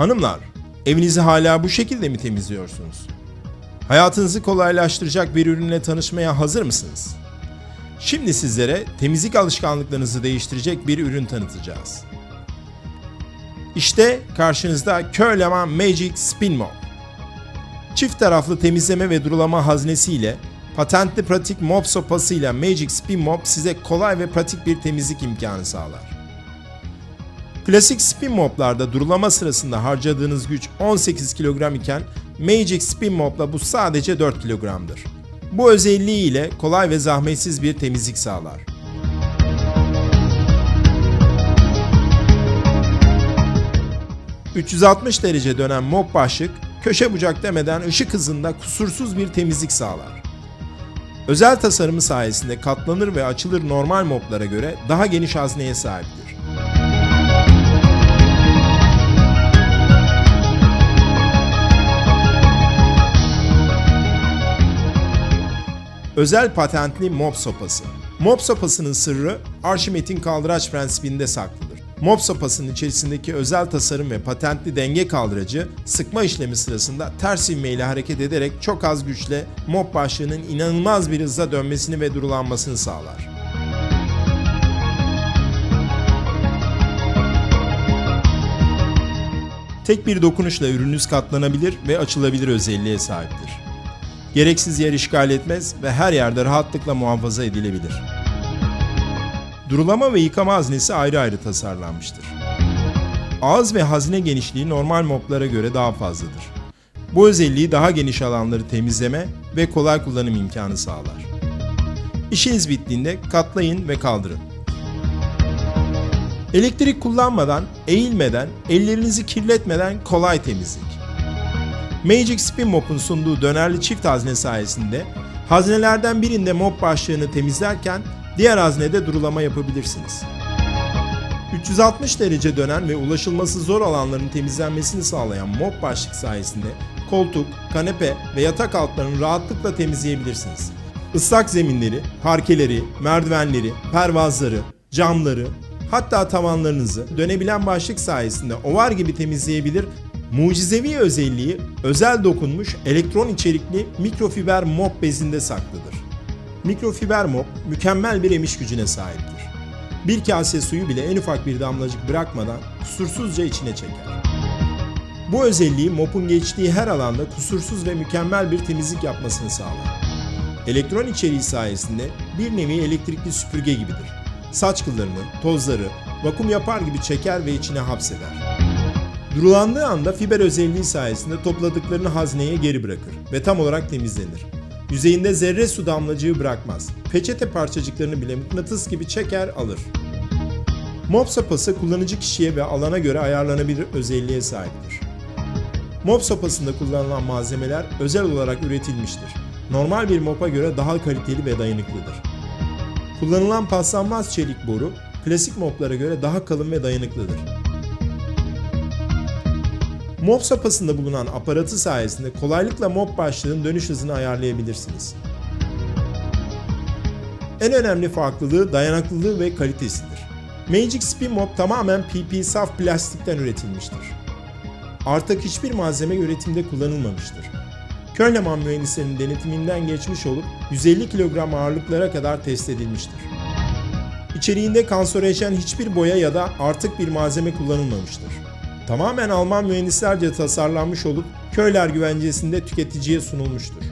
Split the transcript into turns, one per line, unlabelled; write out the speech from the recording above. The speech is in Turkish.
Hanımlar, evinizi hala bu şekilde mi temizliyorsunuz? Hayatınızı kolaylaştıracak bir ürünle tanışmaya hazır mısınız? Şimdi sizlere temizlik alışkanlıklarınızı değiştirecek bir ürün tanıtacağız. İşte karşınızda Köhlema Magic Spin Mop. Çift taraflı temizleme ve durulama haznesiyle patentli pratik mop sopasıyla Magic Spin Mop size kolay ve pratik bir temizlik imkanı sağlar. Klasik spin moplarda durulama sırasında harcadığınız güç 18 kilogram iken Magic Spin Mop'la bu sadece 4 kilogramdır. Bu özelliği ile kolay ve zahmetsiz bir temizlik sağlar. ...360 derece dönen mop başlık, köşe bucak demeden ışık hızında kusursuz bir temizlik sağlar. Özel tasarımı sayesinde katlanır ve açılır normal moplara göre daha geniş hazneye sahiptir. Özel patentli mop sopası. Mop sopasının sırrı Arşimet'in kaldıraç prensibinde saklıdır. Mop sopasının içerisindeki özel tasarım ve patentli denge kaldıracı sıkma işlemi sırasında ters ivmeyle hareket ederek çok az güçle mop başlığının inanılmaz bir hızla dönmesini ve durulanmasını sağlar. Tek bir dokunuşla ürününüz katlanabilir ve açılabilir özelliğe sahiptir. Gereksiz yer işgal etmez ve her yerde rahatlıkla muhafaza edilebilir. Durulama ve yıkama haznesi ayrı ayrı tasarlanmıştır. Ağız ve hazne genişliği normal moplara göre daha fazladır. Bu özelliği daha geniş alanları temizleme ve kolay kullanım imkanı sağlar. İşiniz bittiğinde katlayın ve kaldırın. Elektrik kullanmadan, eğilmeden, ellerinizi kirletmeden kolay temizlik. Magic Spin Mop'un sunduğu dönerli çift hazne sayesinde haznelerden birinde mop başlığını temizlerken diğer haznede durulama yapabilirsiniz. 360 derece dönen ve ulaşılması zor alanların temizlenmesini sağlayan mop başlık sayesinde koltuk, kanepe ve yatak altlarını rahatlıkla temizleyebilirsiniz. Islak zeminleri, parkeleri, merdivenleri, pervazları, camları, hatta tavanlarınızı dönebilen başlık sayesinde ovar gibi temizleyebilir Mucizevi özelliği özel dokunmuş elektron içerikli mikrofiber mop bezinde saklıdır. Mikrofiber mop mükemmel bir emiş gücüne sahiptir. Bir kase suyu bile en ufak bir damlacık bırakmadan kusursuzca içine çeker. Bu özelliği mopun geçtiği her alanda kusursuz ve mükemmel bir temizlik yapmasını sağlar. Elektron içeriği sayesinde bir nevi elektrikli süpürge gibidir. Saç kıllarını, tozları, vakum yapar gibi çeker ve içine hapseder. Durulandığı anda fiber özelliği sayesinde topladıklarını hazneye geri bırakır ve tam olarak temizlenir. Yüzeyinde zerre su damlacığı bırakmaz. Peçete parçacıklarını bile mıknatıs gibi çeker alır. Mop sopası kullanıcı kişiye ve alana göre ayarlanabilir özelliğe sahiptir. Mop sopasında kullanılan malzemeler özel olarak üretilmiştir. Normal bir mopa göre daha kaliteli ve dayanıklıdır. Kullanılan paslanmaz çelik boru, klasik moplara göre daha kalın ve dayanıklıdır. Mop sopasında bulunan aparatı sayesinde kolaylıkla mop başlığının dönüş hızını ayarlayabilirsiniz. En önemli farklılığı dayanıklılığı ve kalitesidir. Magic Spin Mop tamamen PP saf plastikten üretilmiştir. Artık hiçbir malzeme üretimde kullanılmamıştır. Kölneman mühendislerinin denetiminden geçmiş olup 150 kilogram ağırlıklara kadar test edilmiştir. İçeriğinde kanserojen hiçbir boya ya da artık bir malzeme kullanılmamıştır tamamen Alman mühendislerce tasarlanmış olup Köyler güvencesinde tüketiciye sunulmuştur.